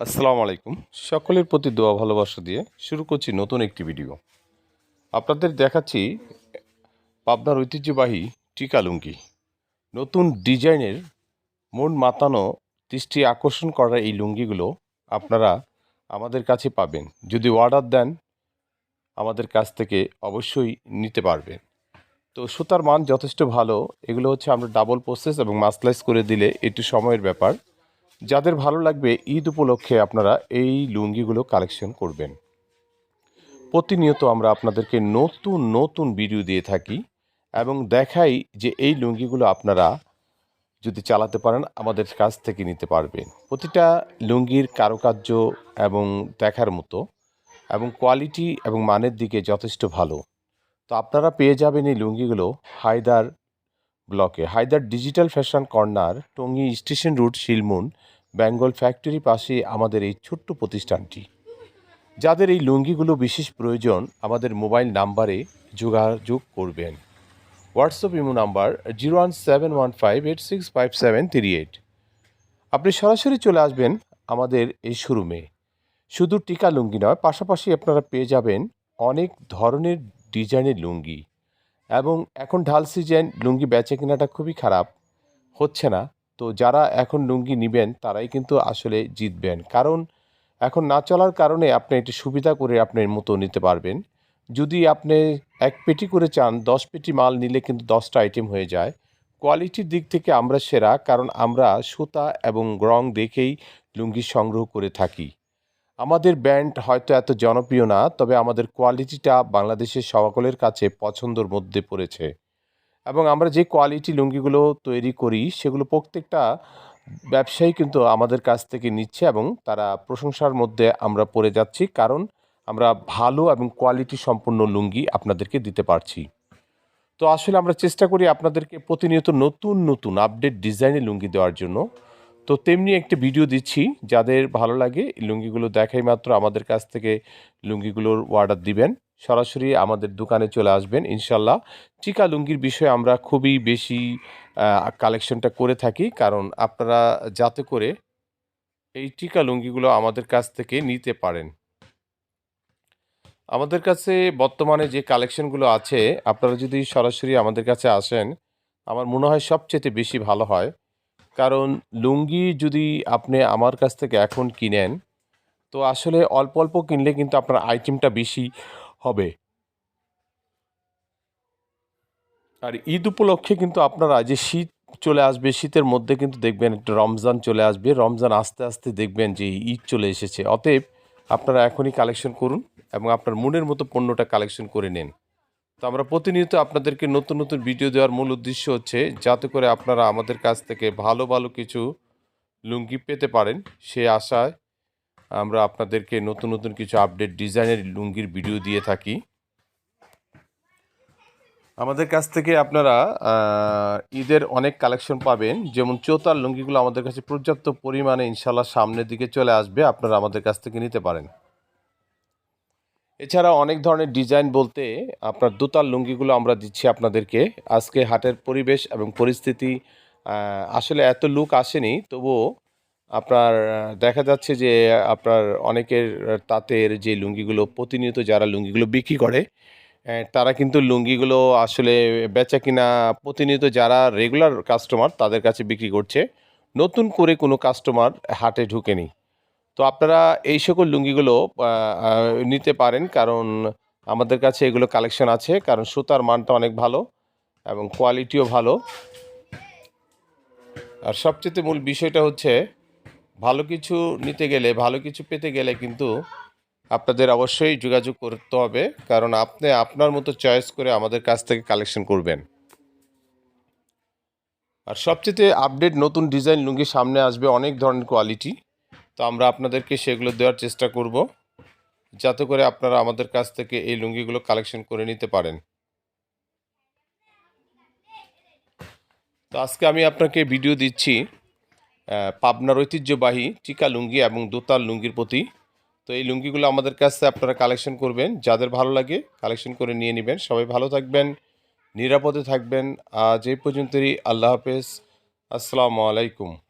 আসসালামু আলাইকুম। সকলের প্রতি দোয়া, ভালোবাসা দিয়ে শুরু করছি নতুন একটি ভিডিও। আপনাদের দেখাচ্ছি পাবনার ঐতিহ্যবাহী টিকা লুঙ্গি। নতুন ডিজাইনের মন মাতানো দৃষ্টি আকর্ষণ করা এই লুঙ্গিগুলো আপনারা আমাদের কাছে পাবেন। যদি অর্ডার দেন, আমাদের কাছ থেকে অবশ্যই নিতে পারবেন। তো সুতার মান যথেষ্ট ভালো। এগুলো হচ্ছে আমরা ডাবল প্রসেস এবং মাসলাইজ করে দিলে একটু সময়ের ব্যাপার। যাদের ভালো লাগবে ঈদ উপলক্ষে আপনারা এই লুঙ্গিগুলো কালেকশন করবেন। প্রতিনিয়ত আমরা আপনাদেরকে নতুন নতুন ভিডিও দিয়ে থাকি এবং দেখাই যে এই লুঙ্গিগুলো আপনারা যদি চালাতে পারেন, আমাদের কাছ থেকে নিতে পারবেন। প্রতিটা লুঙ্গির কারুকার্য এবং দেখার মতো এবং কোয়ালিটি এবং মানের দিকে যথেষ্ট ভালো। তো আপনারা পেয়ে যাবেন এই লুঙ্গিগুলো হায়দার ব্লকে। Haidar digital fashion corner, Tongi station route Shilmun Bengal factory পাশে আমাদের এই ছোট্ট প্রতিষ্ঠানটি। যাদের এই লুঙ্গিগুলো বিশেষ প্রয়োজন, আমাদের মোবাইল নাম্বারে যোগাযোগ করবেন। WhatsApp imo number zero one seven one five eight six five seven three eight. আপনি সরাসরি চলে আসবেন আমাদের এই শোরুমে। শুধু টিকা লুঙ্গি নয়, পাশাপাশি আপনারা পেয়ে যাবেন অনেক ধরনের ডিজাইনের লুঙ্গি। এবং এখন ঢাল সিজন, লুঙ্গি বেচে কেনাটা খুবই খারাপ। হচ্ছে না। তো যারা এখন লুঙ্গি নেবেন, তারাই কিন্তু আসলে জিতবেন। কারণ এখন না চলার কারণে আপনি একটি সুবিধা করে আপনার মতো নিতে পারবেন। যদি আপনি এক পেটি করে চান, দশ পেটি মাল নিলে কিন্তু দশটা আইটেম হয়ে যায়। কোয়ালিটির দিক থেকে আমরা সেরা, কারণ আমরা সুতা এবং রং দেখেই লুঙ্গি সংগ্রহ করে থাকি। আমাদের ব্যান্ড হয়তো এত জনপ্রিয় না, তবে আমাদের কোয়ালিটিটা বাংলাদেশের সকলের কাছে পছন্দর মধ্যে পড়েছে। এবং আমরা যে কোয়ালিটি লুঙ্গিগুলো তৈরি করি, সেগুলো প্রত্যেকটা ব্যবসায়ী কিন্তু আমাদের কাছ থেকে নিচ্ছে এবং তারা প্রশংসার মধ্যে আমরা পড়ে যাচ্ছি। কারণ আমরা ভালো এবং কোয়ালিটি সম্পূর্ণ লুঙ্গি আপনাদেরকে দিতে পারছি। তো আসলে আমরা চেষ্টা করি আপনাদেরকে প্রতিনিয়ত নতুন নতুন আপডেট ডিজাইনের লুঙ্গি দেওয়ার জন্য। তো তেমনি একটি ভিডিও দিচ্ছি। যাদের ভালো লাগে লুঙ্গিগুলো দেখাই মাত্র আমাদের কাছ থেকে লুঙ্গিগুলোর অর্ডার দিবেন। সরাসরি আমাদের দোকানে চলে আসবেন, ইনশাল্লাহ। টিকা লুঙ্গির বিষয়ে আমরা খুবই বেশি কালেকশনটা করে থাকি, কারণ আপনারা যাতে করে এই টিকা লুঙ্গিগুলো আমাদের কাছ থেকে নিতে পারেন। আমাদের কাছে বর্তমানে যে কালেকশনগুলো আছে, আপনারা যদি সরাসরি আমাদের কাছে আসেন, আমার মনে হয় সবচেয়ে বেশি ভালো হয়। কারণ লুঙ্গি যদি আপনি আমার কাছ থেকে এখন কিনেন, তো আসলে অল্প অল্প কিনলে কিন্তু আপনার আইটেমটা বেশি হবে। আর ঈদ উপলক্ষে কিন্তু আপনারা যে শীত চলে আসবে, শীতের মধ্যে কিন্তু দেখবেন একটা রমজান চলে আসবে। রমজান আস্তে আস্তে দেখবেন যে ঈদ চলে এসেছে। অতএব আপনারা এখনই কালেকশন করুন এবং আপনার মনের মতো পণ্যটা কালেকশন করে নিন। তো আমরা প্রতিনিয়ত আপনাদেরকে নতুন নতুন ভিডিও দেওয়ার মূল উদ্দেশ্য হচ্ছে যাতে করে আপনারা আমাদের কাছ থেকে ভালো ভালো কিছু লুঙ্গি পেতে পারেন। সে আশায় আমরা আপনাদেরকে নতুন নতুন কিছু আপডেট ডিজাইনের লুঙ্গির ভিডিও দিয়ে থাকি। আমাদের কাছ থেকে আপনারা ঈদের অনেক কালেকশন পাবেন। যেমন চৌতার লুঙ্গিগুলো আমাদের কাছে পর্যাপ্ত পরিমাণে ইনশাল্লাহ সামনের দিকে চলে আসবে। আপনারা আমাদের কাছ থেকে নিতে পারেন। এছাড়া অনেক ধরনের ডিজাইন বলতে আপনার দোতার লুঙ্গিগুলো আমরা দিচ্ছি আপনাদেরকে। আজকে হাটের পরিবেশ এবং পরিস্থিতি আসলে এত লুক আসেনি, তবুও আপনার দেখা যাচ্ছে যে আপনার অনেকের তাঁতের যে লুঙ্গিগুলো, প্রতিনিয়ত যারা লুঙ্গিগুলো বিক্রি করে তারা কিন্তু লুঙ্গিগুলো আসলে বেচা কিনা প্রতিনিয়ত যারা রেগুলার কাস্টমার তাদের কাছে বিক্রি করছে। নতুন করে কোনো কাস্টমার হাটে ঢুকেনি। তো আপনারা এই সকল লুঙ্গিগুলো নিতে পারেন কারণ আমাদের কাছে এগুলো কালেকশন আছে, কারণ সুতার মানটা অনেক ভালো এবং কোয়ালিটিও ভালো। আর সবচেয়ে মূল বিষয়টা হচ্ছে ভালো কিছু নিতে গেলে, ভালো কিছু পেতে গেলে কিন্তু আপনাদের অবশ্যই যোগাযোগ করতে হবে। কারণ আপনি আপনার মতো চয়েস করে আমাদের কাছ থেকে কালেকশন করবেন। আর সবচেয়ে আপডেট নতুন ডিজাইন লুঙ্গি সামনে আসবে অনেক ধরনের কোয়ালিটি তো আমরা আপনাদেরকে সেগুলো দেওয়ার চেষ্টা করব। যাতে করে আপনারা আমাদের কাছ থেকে এই লুঙ্গিগুলো কালেকশন করে নিতে পারেন। তো আজকে আমি আপনাকে ভিডিও দিচ্ছি। পাবনার ঐতিহ্যবাহী টিকা লুঙ্গি এবং দোতাল লুঙ্গির প্রতি। তো এই লুঙ্গিগুলো আমাদের কাছে আপনারা কালেকশন করবেন, যাদের ভালো লাগে কালেকশন করে নিয়ে নেবেন। সবাই ভালো থাকবেন, নিরাপদে থাকবেন। আজ এই পর্যন্তই, আল্লাহ হাফেজ। আসসালামু আলাইকুম।